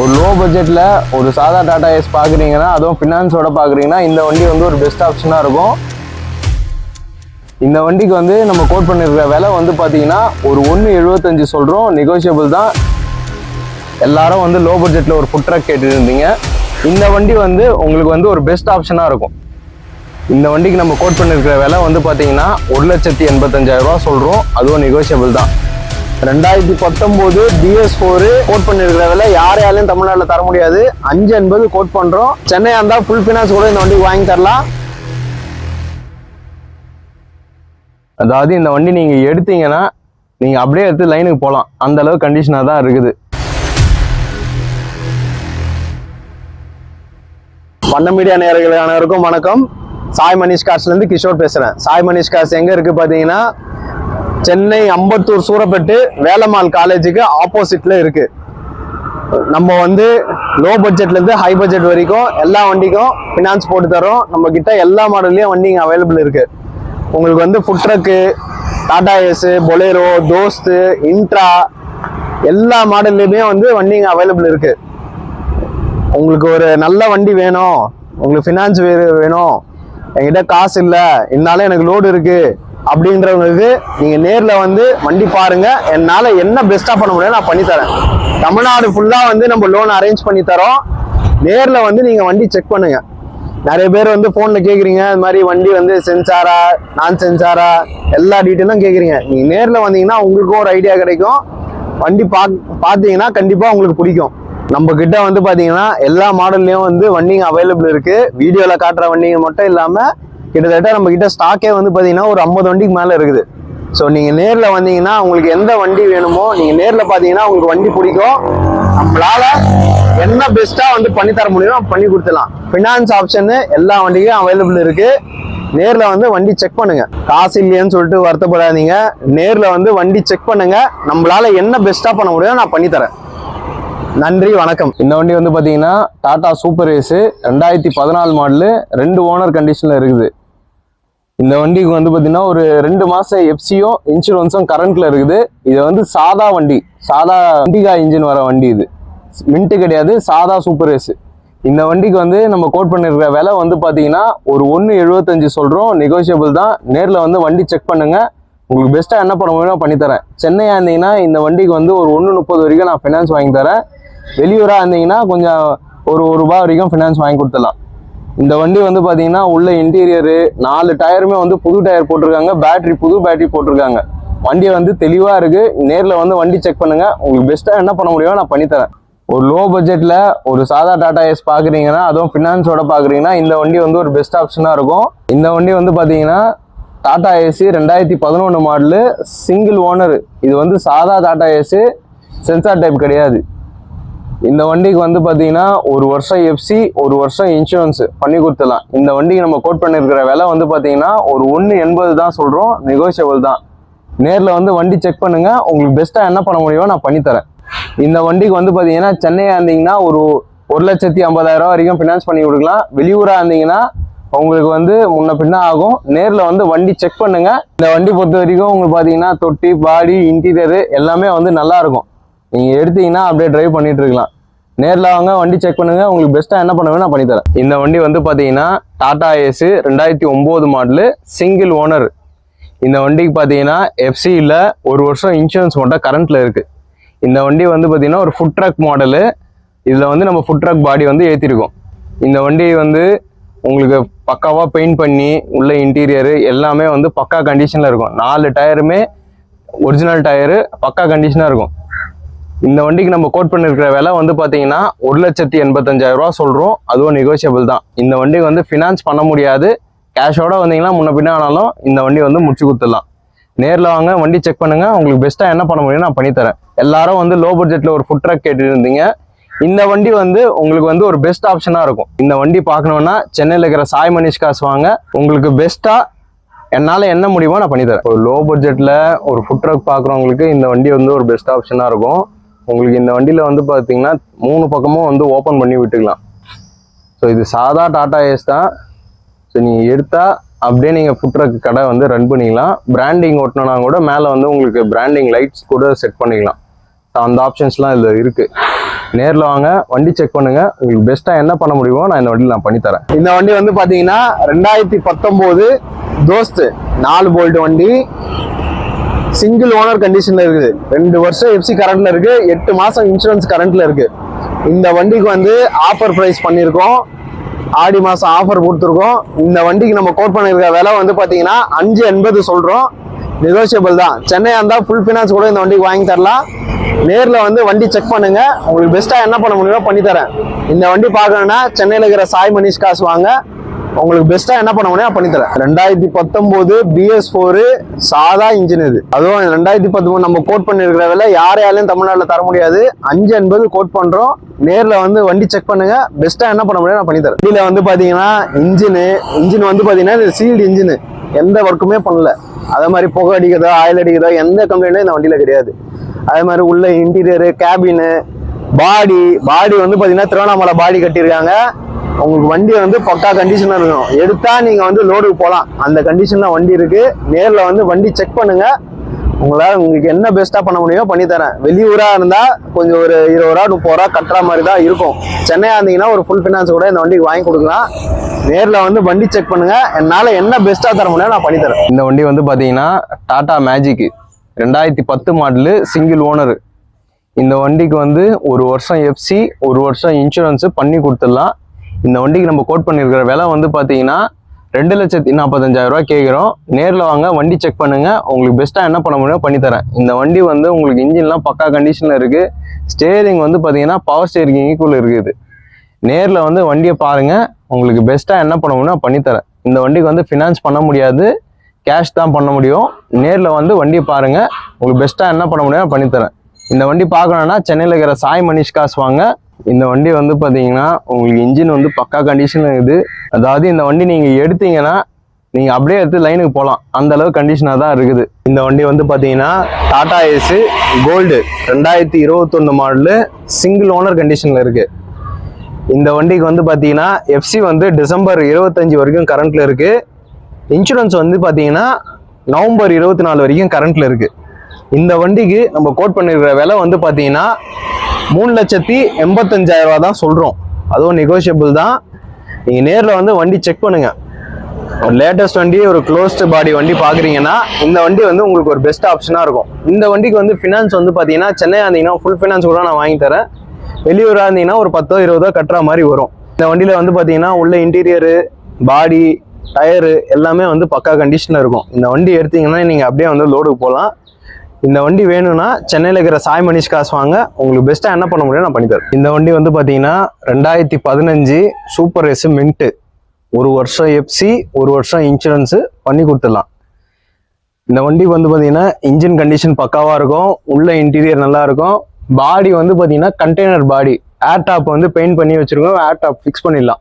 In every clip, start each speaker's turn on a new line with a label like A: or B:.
A: ஒரு லோ பட்ஜெட்டில் ஒரு சாதா டாடா ஏஸ் பார்க்குறீங்கன்னா அதுவும் ஃபினான்ஸோட பார்க்குறீங்கன்னா இந்த வண்டி வந்து ஒரு பெஸ்ட் ஆப்ஷனாக இருக்கும். இந்த வண்டிக்கு வந்து நம்ம கோட் பண்ணியிருக்க விலை வந்து பார்த்தீங்கன்னா ஒரு ஒன்று எழுபத்தஞ்சு சொல்கிறோம் நெகோஷியபிள் தான். எல்லாரும் வந்து லோ பட்ஜெட்டில் ஒரு ஃபுட் ட்ரக் கேட்டுருந்தீங்க. இந்த வண்டி வந்து உங்களுக்கு வந்து ஒரு பெஸ்ட் ஆப்ஷனாக இருக்கும். இந்த வண்டிக்கு நம்ம கோட் பண்ணியிருக்கிற விலை வந்து பார்த்தீங்கன்னா ஒரு லட்சத்தி எண்பத்தஞ்சாயிரம் ரூபா சொல்கிறோம் அதுவும் நெகோஷியபிள் தான். ரெண்டாயிரத்தி பத்தொம்போது பிஎஸ் ஃபோரு கோட் பண்ணிருக்கிறதுல யார் யாரையாலையும் தமிழ்நாட்டில் தர முடியாது. அஞ்சு என்பது கோட் பண்ணுறோம் சென்னையாக இருந்தால் ஃபுல் ஃபினான்ஸ் கூட இந்த வண்டிக்கு வாங்கி தரலாம். அதாவது இந்த வண்டி நீங்கள் எடுத்தீங்கன்னா நீங்கள் அப்படியே எடுத்து லைனுக்கு போகலாம் அந்த அளவு கண்டிஷனாக தான் இருக்குது. வண்ண மீடியா நேயர்கள் அனைவருக்கும் வணக்கம். சாய் மணிஷ் கார்ஸ்லேருந்து கிஷோர் பேசுகிறேன் சாய் மணிஷ் கார்ஸ் எங்கே இருக்குது பார்த்தீங்கன்னா சென்னை அம்பத்தூர் சூரப்பட்டு வேலம்மாள் காலேஜுக்கு ஆப்போசிட்டில் இருக்குது நம்ம வந்து லோ பட்ஜெட்லேருந்து ஹை பட்ஜெட் வரைக்கும் எல்லா வண்டிக்கும் ஃபினான்ஸ் போட்டு தரோம். நம்ம கிட்ட எல்லா மாடல்லையும் வண்டி இங்கே அவைலபிள் இருக்குது உங்களுக்கு வந்து food truck Tata Ace Bolero Dost Intra எல்லா மாடல்லையுமே வந்து வண்டி இங்கே அவைலபிள் இருக்குது உங்களுக்கு ஒரு நல்ல வண்டி வேணும். உங்களுக்கு ஃபினான்ஸ் வேணும். என்கிட்ட காசு இல்லை. இருந்தாலும் எனக்கு லோடு இருக்குது அப்படின்றவங்களுக்கு நீங்கள் நேரில் வந்து வண்டி பாருங்கள் என்னால் என்ன பெஸ்ட்டாக பண்ண முடியும் நான் பண்ணித்தரேன் தமிழ்நாடு ஃபுல்லாக வந்து நம்ம லோன் அரேஞ்ச் பண்ணி தரோம். நேரில் வந்து நீங்கள் வண்டி செக் பண்ணுங்கள் நிறைய பேர் வந்து ஃபோனில் கேட்குறீங்க இது மாதிரி வண்டி வந்து சென்சாரா நான் சென்சாரா எல்லா டீட்டெயிலும் கேட்குறீங்க நீங்கள் நேரில் வந்தீங்கன்னா உங்களுக்கும் ஒரு ஐடியா கிடைக்கும். வண்டி பா பார்த்தீங்கன்னா கண்டிப்பாக உங்களுக்கு பிடிக்கும். நம்ம கிட்ட வந்து பார்த்தீங்கன்னா எல்லா மாடல்லையும் வந்து வண்டிங்க அவைலபிள் இருக்குது வீடியோவில் காட்டுற வண்டிங்க மட்டும் இல்லாமல் கிட்டத்தட்ட நம்ம கிட்ட ஸ்டாக்கே வந்து பார்த்தீங்கன்னா ஒரு ஐம்பது வண்டிக்கு மேலே இருக்குது. ஸோ நீங்கள் நேரில் வந்தீங்கன்னா உங்களுக்கு எந்த வண்டி வேணுமோ நீங்கள் நேரில் பார்த்தீங்கன்னா உங்களுக்கு வண்டி பிடிக்கும். நம்மளால என்ன பெஸ்ட்டாக வந்து பண்ணி தர முடியுமோ பண்ணி கொடுத்துலாம் ஃபினான்ஸ் ஆப்ஷன் எல்லா வண்டிக்கும் அவைலபிள் இருக்குது நேரில் வந்து வண்டி செக் பண்ணுங்க. காசு இல்லையேன்னு சொல்லிட்டு வருத்தப்படாதீங்க. நேரில் வந்து வண்டி செக் பண்ணுங்க. நம்மளால என்ன பெஸ்ட்டாக பண்ண முடியுமோ நான் பண்ணித்தரேன் நன்றி வணக்கம். இந்த வண்டி வந்து பார்த்தீங்கன்னா டாடா சூப்பர் ஏஸு ரெண்டாயிரத்தி பதினாலு மாடலு ரெண்டு ஓனர் கண்டிஷனில் இருக்குது. இந்த வண்டிக்கு வந்து பார்த்தீங்கன்னா ஒரு ரெண்டு மாதம் எஃப்சியும் இன்சூரன்ஸும் கரண்ட்டில் இருக்குது. இது வந்து சாதா வண்டி. சாதா வண்டிகா இன்ஜின் வர வண்டி இது. மின்ட்டு கிடையாது சாதா சூப்பர் ஏஸு இந்த வண்டிக்கு வந்து நம்ம கோட் பண்ணியிருக்கிற விலை வந்து பார்த்தீங்கன்னா ஒரு ஒன்று எழுபத்தஞ்சு சொல்கிறோம் நெகோஷியபிள் தான். நேரில் வந்து வண்டி செக் பண்ணுங்கள் உங்களுக்கு பெஸ்ட்டாக என்ன பண்ண முடியுமோ பண்ணித்தரேன். சென்னையாக இருந்தீங்கன்னா இந்த வண்டிக்கு வந்து ஒரு ஒன்று முப்பது வரைக்கும் நான் ஃபினான்ஸ் வாங்கி தரேன். வெளியூராக இருந்தீங்கன்னா கொஞ்சம் ஒரு ஒரு ரூபா வரைக்கும் ஃபினான்ஸ் வாங்கி கொடுத்துடலாம். இந்த வண்டி வந்து பார்த்தீங்கன்னா உள்ள இன்டீரியரு நாலு டயருமே வந்து புது டயர் போட்டிருக்காங்க. பேட்டரி புது பேட்டரி போட்டிருக்காங்க. வண்டி வந்து தெளிவாக இருக்குது நேரில் வந்து வண்டி செக் பண்ணுங்கள் உங்களுக்கு பெஸ்ட்டாக என்ன பண்ண முடியுமோ நான் பண்ணித்தரேன். ஒரு லோ பட்ஜெட்டில் ஒரு சாதா டாடா ஏஸ் பார்க்குறீங்கன்னா அதுவும் ஃபினான்ஸோட பார்க்குறீங்கன்னா இந்த வண்டி வந்து ஒரு பெஸ்ட் ஆப்ஷனாக இருக்கும். இந்த வண்டி வந்து பார்த்தீங்கன்னா டாடா ஏசி ரெண்டாயிரத்தி பதினொன்று மாடலு சிங்கிள் ஓனர் இது வந்து சாதா டாடா ஏசி சென்சார் டைப் கிடையாது. இந்த வண்டிக்கு வந்து பார்த்தீங்கன்னா ஒரு வருஷம் எஃப்சி ஒரு வருஷம் இன்சூரன்ஸ் பண்ணி கொடுத்துடலாம். இந்த வண்டிக்கு நம்ம கோட் பண்ணியிருக்கிற விலை வந்து பார்த்தீங்கன்னா ஒரு ஒன்று எண்பது தான் சொல்கிறோம் நெகோஷியபிள் தான். நேரில் வந்து வண்டி செக் பண்ணுங்கள் உங்களுக்கு பெஸ்ட்டாக என்ன பண்ண முடியுமோ நான் பண்ணித்தரேன். இந்த வண்டிக்கு வந்து பார்த்தீங்கன்னா சென்னையாக இருந்தீங்கன்னா ஒரு ஒரு லட்சத்தி ஐம்பதாயிரம் வரைக்கும் ஃபினான்ஸ் பண்ணி கொடுக்கலாம். வெளியூராக இருந்தீங்கன்னா உங்களுக்கு வந்து முன்ன பின்ன ஆகும். நேரில் வந்து வண்டி செக் பண்ணுங்கள் இந்த வண்டி பொறுத்த வரைக்கும் உங்களுக்கு பார்த்தீங்கன்னா தொட்டி பாடி இன்டீரியரு எல்லாமே வந்து நல்லாயிருக்கும் நீங்கள் எடுத்தீங்கன்னா அப்படியே ட்ரைவ் பண்ணிட்டு இருக்கலாம். நேரில் வாங்க வண்டி செக் பண்ணுங்க. உங்களுக்கு பெஸ்ட்டாக என்ன பண்ணுவேன் நான் பண்ணித்தரேன் இந்த வண்டி வந்து பார்த்தீங்கன்னா டாடா ஏஸு ரெண்டாயிரத்தி ஒம்பது மாடலு சிங்கிள் ஓனர் இந்த வண்டிக்கு பார்த்தீங்கன்னா எஃப்சியில் ஒரு வருஷம் இன்சூரன்ஸ் மட்டும் கரண்ட்டில் இருக்குது இந்த வண்டி வந்து பார்த்தீங்கன்னா ஒரு ஃபுட் ட்ரக் மாடலு இதில் வந்து நம்ம ஃபுட் ட்ரக் பாடி வந்து ஏற்றிருக்கோம் இந்த வண்டி வந்து உங்களுக்கு பக்காவாக பெயிண்ட் பண்ணி உள்ள இன்டீரியரு எல்லாமே வந்து பக்கா கண்டிஷனில் இருக்கும். நாலு டயருமே ஒரிஜினல் டயரு பக்கா கண்டிஷனாக இருக்கும். இந்த வண்டிக்கு நம்ம கோட் பண்ணிருக்கிற விலை வந்து பார்த்தீங்கன்னா ஒரு லட்சத்தி எண்பத்தஞ்சாயிரம் ரூபா சொல்கிறோம் அதுவும் நெகோஷியபிள் தான். இந்த வண்டிக்கு வந்து ஃபினான்ஸ் பண்ண முடியாது. கேஷோட வந்தீங்கன்னா முன்ன பின்ன ஆனாலும் இந்த வண்டி வந்து முடிச்சு கொடுத்துடலாம். நேரில் வாங்க வண்டி செக் பண்ணுங்கள் உங்களுக்கு பெஸ்ட்டாக என்ன பண்ண முடியும் நான் பண்ணித்தரேன் எல்லாரும் வந்து லோ பட்ஜெட்டில் ஒரு ஃபுட் ட்ரக் கேட்டுருந்தீங்க. இருந்தீங்க இந்த வண்டி வந்து உங்களுக்கு வந்து ஒரு பெஸ்ட் ஆப்ஷனாக இருக்கும். இந்த வண்டி பார்க்கணுன்னா சென்னையில் இருக்கிற சாய் மனிஷ் காசு வாங்க. உங்களுக்கு பெஸ்ட்டாக என்னால் என்ன முடியுமோ நான் பண்ணித்தரேன் ஒரு லோ பட்ஜெட்டில் ஒரு ஃபுட் ட்ரக் பார்க்குறவங்களுக்கு இந்த வண்டி வந்து ஒரு பெஸ்ட் ஆப்ஷனாக இருக்கும். உங்களுக்கு இந்த வண்டியில் வந்து பார்த்தீங்கன்னா மூணு பக்கமும் வந்து ஓப்பன் பண்ணி விட்டுக்கலாம். ஸோ இது சாதா டாடா ஏஸ் தான். ஸோ நீங்கள் எடுத்தால் அப்படியே நீங்கள் ஃபுட்ரக் கடை வந்து ரன் பண்ணிக்கலாம். பிராண்டிங் ஓட்டணும்னா கூட மேலே வந்து உங்களுக்கு பிராண்டிங் லைட்ஸ் கூட செட் பண்ணிக்கலாம். ஸோ அந்த ஆப்ஷன்ஸ்லாம் இதில் இருக்குது
B: நேரில் வாங்க வண்டி செக் பண்ணுங்க. உங்களுக்கு பெஸ்ட்டாக என்ன பண்ண முடியுமோ நான் இந்த வண்டியில் நான் பண்ணித்தரேன்.
A: இந்த வண்டி வந்து பார்த்தீங்கன்னா ரெண்டாயிரத்தி பத்தொம்போது தோஸ்து நாலு போல்ட் வண்டி. சிங்கிள் ஓனர் கண்டிஷன்ல இருக்குது. ரெண்டு வருஷம் எஃப்சி கரண்ட்ல இருக்கு. எட்டு மாசம் இன்சூரன்ஸ் கரண்ட்ல இருக்கு. இந்த வண்டிக்கு வந்து ஆஃபர் ப்ரைஸ் பண்ணியிருக்கோம். ஆடி மாசம் ஆஃபர் கொடுத்துருக்கோம். இந்த வண்டிக்கு நம்ம கோட் பண்ணியிருக்க விலை வந்து பாத்தீங்கன்னா அஞ்சு எண்பது சொல்றோம். நெகோசியபிள் தான். சென்னையா இருந்தா ஃபுல் ஃபினான்ஸ் கூட இந்த வண்டிக்கு வாங்கி தரலாம். நேர்ல வந்து வண்டி செக் பண்ணுங்க. உங்களுக்கு பெஸ்ட்டாக என்ன பண்ண முடியுமோ பண்ணி தரேன். இந்த வண்டி பார்க்கணும்னா சென்னையில இருக்கிற சாய் மணிஷ் காசு வாங்க. உங்களுக்கு பெஸ்ட்டா என்ன பண்ண முடியும்? பண்ணி தரேன் ரெண்டாயிரத்தி பத்தொன்பது பிஎஸ் ஃபோரு சாதா இன்ஜின் இது. அதுவும் ரெண்டாயிரத்தி பத்தொன்பது நம்ம கோட் பண்ணிருக்கிற விலை யாரையாலையும் தமிழ்நாட்டில் தர முடியாது. அஞ்சு எண்பது கோட் பண்றோம். நேரில் வந்து வண்டி செக் பண்ணுங்க. பெஸ்ட்டா என்ன பண்ண முடியும்? நான் பண்ணி தரேன் வண்டியில வந்து பாத்தீங்கன்னா இன்ஜின் இன்ஜின் வந்து பாத்தீங்கன்னா இது சீல்டு இன்ஜின் எந்த ஒர்க்குமே பண்ணல. அதே மாதிரி புகை அடிக்கிறதோ ஆயில் அடிக்கிறதோ எந்த கம்ப்ளைண்ட்டும் இந்த வண்டியில் கிடையாது. அதே மாதிரி உள்ள இன்டீரியரு கேபினு பாடி பாடி வந்து பார்த்தீங்கன்னா திருவண்ணாமலை பாடி கட்டியிருக்காங்க. உங்களுக்கு வண்டி வந்து பக்கா கண்டிஷனாக இருக்கும் எடுத்தா நீங்க வந்து லோடுக்கு போகலாம் அந்த கண்டிஷன்ல வண்டி இருக்கு. நேர்ல வந்து வண்டி செக் பண்ணுங்க. உங்களால் உங்களுக்கு என்ன பெஸ்ட்டாக பண்ண முடியுமோ பண்ணித்தரேன் வெளியூராக இருந்தால் கொஞ்சம் ஒரு இருபது ரூபா முப்பது ரூபா கட்டுற மாதிரி தான் இருக்கும். சென்னையாக இருந்தீங்கன்னா ஒரு ஃபுல் ஃபினான்ஸ் கூட இந்த வண்டிக்கு வாங்கி கொடுக்கலாம். நேரில் வந்து வண்டி செக் பண்ணுங்கள் என்னால் என்ன பெஸ்ட்டாக தர முடியும் நான் பண்ணித்தரேன்
B: இந்த வண்டி வந்து பார்த்தீங்கன்னா டாடா மேஜிக்கு ரெண்டாயிரத்தி பத்து மாடலு சிங்கிள் ஓனரு இந்த வண்டிக்கு வந்து ஒரு வருஷம் எஃப்சி ஒரு வருஷம் இன்சூரன்ஸு பண்ணி கொடுத்துடலாம். இந்த வண்டிக்கு நம்ம கோட் பண்ணியிருக்கிற விலை வந்து பார்த்தீங்கன்னா ரெண்டு லட்சத்தி நாற்பத்தஞ்சாயிரம் ரூபா கேட்குறோம். நேரில் வாங்க வண்டி செக் பண்ணுங்கள் உங்களுக்கு பெஸ்ட்டாக என்ன பண்ண முடியுமோ பண்ணித்தரேன் இந்த வண்டி வந்து உங்களுக்கு இன்ஜின்லாம் பக்கா கண்டிஷனில் இருக்குது ஸ்டேரிங் வந்து பார்த்தீங்கன்னா பவர் ஸ்டேரிங் ஈக்குவல் இருக்குது. நேரில் வந்து வண்டியை பாருங்கள் உங்களுக்கு பெஸ்ட்டாக என்ன பண்ண முடியும் பண்ணித்தரேன் இந்த வண்டிக்கு வந்து ஃபினான்ஸ் பண்ண முடியாது. கேஷ் தான் பண்ண முடியும். நேரில் வந்து வண்டியை பாருங்கள் உங்களுக்கு பெஸ்ட்டாக என்ன பண்ண முடியுமோ பண்ணித்தரேன் இந்த வண்டி பார்க்கணுன்னா சென்னையில் இருக்கிற சாய் மனிஷ் காசு வாங்க. இந்த வண்டி வந்து பார்த்தீங்கன்னா உங்களுக்கு இன்ஜின் வந்து பக்கா கண்டிஷன் இருக்குது. அதாவது இந்த வண்டி நீங்கள் எடுத்தீங்கன்னா நீங்கள் அப்படியே எடுத்து லைனுக்கு போகலாம் அந்த அளவு கண்டிஷனாக தான் இருக்குது. இந்த வண்டி வந்து பார்த்தீங்கன்னா டாடா ஏஸு கோல்டு ரெண்டாயிரத்தி இருபத்தொன்று மாடலு சிங்கிள் ஓனர் கண்டிஷனில் இருக்குது இந்த வண்டிக்கு வந்து பார்த்தீங்கன்னா எஃப்சி வந்து டிசம்பர் இருபத்தஞ்சி வரைக்கும் கரண்ட்டில் இருக்குது இன்சூரன்ஸ் வந்து பார்த்தீங்கன்னா நவம்பர் இருபத்தி நாலு வரைக்கும் கரண்ட்டில் இருக்குது இந்த வண்டிக்கு நம்ம கோட் பண்ணிருக்கிற விலை வந்து பார்த்தீங்கன்னா மூணு லட்சத்தி எண்பத்தஞ்சாயிரம் ரூபா தான் சொல்கிறோம் அதுவும் நெகோஷியபிள் தான். நீங்கள் நேரில் வந்து வண்டி செக் பண்ணுங்க. ஒரு லேட்டஸ்ட் வண்டி ஒரு க்ளோஸ்டு பாடி வண்டி பார்க்குறீங்கன்னா இந்த வண்டி வந்து உங்களுக்கு ஒரு பெஸ்ட் ஆப்ஷனாக இருக்கும். இந்த வண்டிக்கு வந்து ஃபினான்ஸ் வந்து பார்த்தீங்கன்னா சென்னை இருந்தீங்கன்னா ஃபுல் ஃபினான்ஸ் கூட நான் வாங்கி தரேன். வெளியூராக இருந்தீங்கன்னா ஒரு பத்தோ இருபதோ கட்டுற மாதிரி வரும். இந்த வண்டியில் வந்து பார்த்தீங்கன்னா உள்ள இன்டீரியரு பாடி டயரு எல்லாமே வந்து பக்கா கண்டிஷனில் இருக்கும். இந்த வண்டி எடுத்தீங்கன்னா நீங்கள் அப்படியே வந்து லோடுக்கு போகலாம். இந்த வண்டி வேணும்னா சென்னையில் இருக்கிற சாய் மனிஷ் காசு வாங்க. உங்களுக்கு பெஸ்ட்டாக என்ன பண்ண முடியும் நான் பண்ணித்தரேன் இந்த வண்டி வந்து பார்த்தீங்கன்னா ரெண்டாயிரத்தி பதினஞ்சு சூப்பர் எஸ் மின்ட்டு ஒரு வருஷம் எஃப்சி ஒரு வருஷம் இன்சூரன்ஸு பண்ணி கொடுத்துடலாம். இந்த வண்டி வந்து பார்த்தீங்கன்னா இன்ஜின் கண்டிஷன் பக்காவாக இருக்கும். உள்ள இன்டீரியர் நல்லா இருக்கும். பாடி வந்து பார்த்தீங்கன்னா கண்டெய்னர் பாடி ஏர் டாப் வந்து பெயிண்ட் பண்ணி வச்சுருக்கோம். ஏர் டாப் ஃபிக்ஸ் பண்ணிடலாம்.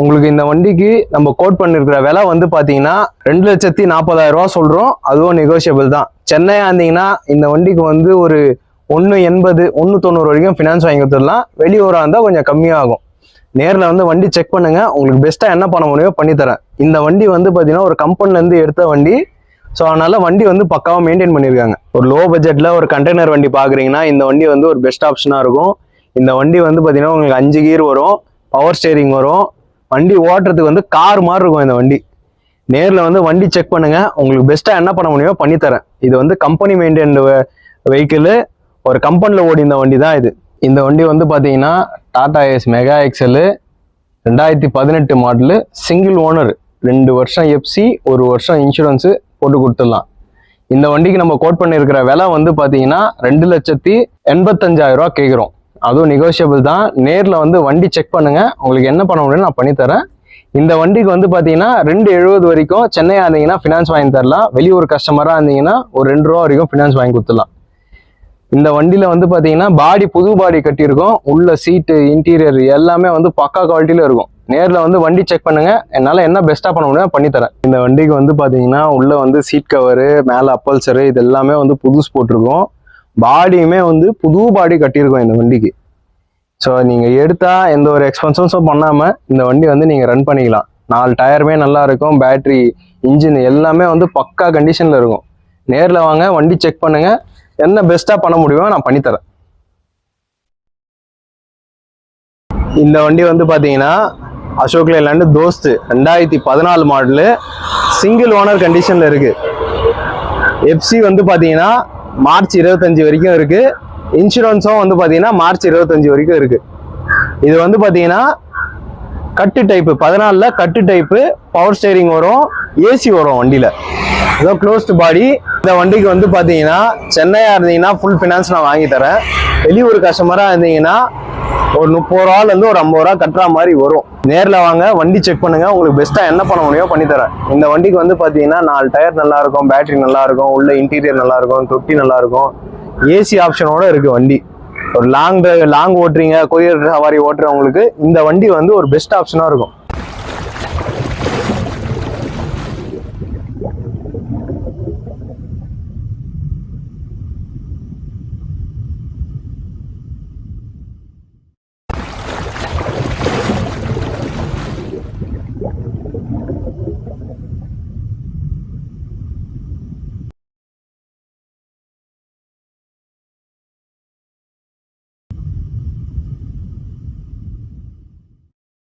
B: உங்களுக்கு இந்த வண்டிக்கு நம்ம கோட் பண்ணிருக்கிற விலை வந்து பார்த்தீங்கன்னா ரெண்டு லட்சத்தி நாற்பதாயிரம் ரூபா சொல்கிறோம் அதுவும் நெகோஷியபிள் தான். சென்னையாக இருந்தீங்கன்னா இந்த வண்டிக்கு வந்து ஒரு ஒன்று எண்பது ஒன்று தொண்ணூறு வரைக்கும் ஃபினான்ஸ் வாங்கி கொடுத்துடலாம். வெளியூராக இருந்தால் கொஞ்சம் கம்மியாகும். நேரில் வந்து வண்டி செக் பண்ணுங்க. உங்களுக்கு பெஸ்ட்டாக என்ன பண்ண முடியுமோ பண்ணித்தரேன். இந்த வண்டி வந்து பார்த்தீங்கன்னா ஒரு கம்பெனிலேருந்து எடுத்த வண்டி. ஸோ அதனால் வண்டி வந்து பக்காவாக மெயின்டைன் பண்ணியிருக்காங்க. ஒரு லோ பட்ஜெட்டில் ஒரு கண்டெய்னர் வண்டி பார்க்குறீங்கன்னா இந்த வண்டி வந்து ஒரு பெஸ்ட் ஆப்ஷனாக இருக்கும். இந்த வண்டி வந்து பார்த்தீங்கன்னா உங்களுக்கு அஞ்சு கீர் வரும். பவர் ஸ்டேரிங் வரும். வண்டி ஓட்டுறதுக்கு வந்து கார் மாதிரி இருக்கும் இந்த வண்டி. நேரில் வந்து வண்டி செக் பண்ணுங்க. உங்களுக்கு பெஸ்ட்டாக என்ன பண்ண முடியுமோ பண்ணித்தரேன் இது வந்து கம்பெனி மெயின்டைன்டு வெஹிக்கிள் ஒரு கம்பெனியில் ஓடி இந்த வண்டி தான் இது. இந்த வண்டி வந்து பார்த்தீங்கன்னா டாடா ஏஸ் மெகா எக்ஸலு ரெண்டாயிரத்தி பதினெட்டு மாடலு சிங்கிள் ஓனர் ரெண்டு வருஷம் எஃப்சி ஒரு வருஷம் இன்சூரன்ஸு போட்டு கொடுத்துடலாம். இந்த வண்டிக்கு நம்ம கோட் பண்ணியிருக்கிற விலை வந்து பார்த்தீங்கன்னா ரெண்டு லட்சத்தி எண்பத்தஞ்சாயிரம் ரூபா கேட்குறோம் அதுவும் நெகோஷியபிள் தான். நேரில் வந்து வண்டி செக் பண்ணுங்கள் உங்களுக்கு என்ன பண்ண முடியும் நான் பண்ணித்தரேன் இந்த வண்டிக்கு வந்து பார்த்தீங்கன்னா ரெண்டு எழுபது வரைக்கும் சென்னையாக இருந்தீங்கன்னா ஃபினான்ஸ் வாங்கி தரலாம். வெளியூர் கஸ்டமராக இருந்தீங்கன்னா ஒரு ரெண்டு ரூபா வரைக்கும் ஃபினான்ஸ் வாங்கி கொடுத்துடலாம். இந்த வண்டியில் வந்து பார்த்தீங்கன்னா பாடி புது பாடி கட்டியிருக்கோம். உள்ள சீட்டு இன்டீரியர் எல்லாமே வந்து பக்கா குவாலிட்டியில் இருக்கும். நேரில் வந்து வண்டி செக் பண்ணுங்கள் என்னால் என்ன பெஸ்ட்டாக பண்ண முடியும் பண்ணித்தரேன் இந்த வண்டிக்கு வந்து பார்த்தீங்கன்னா உள்ளே வந்து சீட் கவரு மேலே அப்பல்சரு இது எல்லாமே வந்து புதுசு போட்டிருக்கோம். பாடியுமே வந்து புது பாடி கட்டியிருக்கோம் இந்த வண்டிக்கு. ஸோ நீங்கள் எடுத்தால் எந்த ஒரு எக்ஸ்பென்சஸும் பண்ணாமல் இந்த வண்டி வந்து நீங்கள் ரன் பண்ணிக்கலாம். நாலு டயருமே நல்லா இருக்கும். பேட்ரி இன்ஜின் எல்லாமே வந்து பக்கா கண்டிஷனில் இருக்கும். நேரில் வாங்க வண்டி செக் பண்ணுங்க. என்ன பெஸ்ட்டாக பண்ண முடியுமோ நான் பண்ணித்தரேன்.
A: இந்த வண்டி வந்து பார்த்தீங்கன்னா அசோக் லேலாண்டு தோஸ்து. ரெண்டாயிரத்தி பதினாலு மாடலு சிங்கிள் ஓனர் கண்டிஷனில் இருக்கு. எஃப்சி வந்து பார்த்தீங்கன்னா மார்ச் இருபத்தஞ்சு வரைக்கும் இருக்கு. இன்சூரன்ஸும் வந்து பார்த்தீங்கன்னா மார்ச் இருபத்தஞ்சு வரைக்கும் இருக்கு. இது வந்து பார்த்தீங்கன்னா கட்டு டைப்பு பதினாலில் கட்டு டைப்பு பவர் ஸ்டேரிங் வரும் ஏசி வரும் வண்டியில். இதோ க்ளோஸ்டு பாடி இந்த வண்டிக்கு வந்து பார்த்தீங்கன்னா சென்னையாக இருந்தீங்கன்னா ஃபுல் ஃபினான்ஸ் நான் வாங்கி தரேன். வெளியூர் கஸ்டமராக இருந்தீங்கன்னா ஒரு முப்பது ரூபாலேருந்து ஒரு ஐம்பது ரூபா கட்டுற மாதிரி வரும். நேரில் வாங்க வண்டி செக் பண்ணுங்கள் உங்களுக்கு பெஸ்ட்டாக என்ன பண்ண முடியுமோ பண்ணித்தரேன் இந்த வண்டிக்கு வந்து பார்த்தீங்கன்னா நாலு டயர் நல்லாயிருக்கும் பேட்டரி நல்லாயிருக்கும் உள்ள இன்டீரியர் நல்லாயிருக்கும் தொட்டி நல்லாயிருக்கும் ஏசி ஆப்ஷனோட இருக்கு வண்டி. ஒரு லாங் டிரைவ் லாங் ஓட்டுறீங்க கொரியர் சவாரி ஓட்டுறவங்களுக்கு இந்த வண்டி வந்து ஒரு பெஸ்ட் ஆப்ஷனாக இருக்கும்.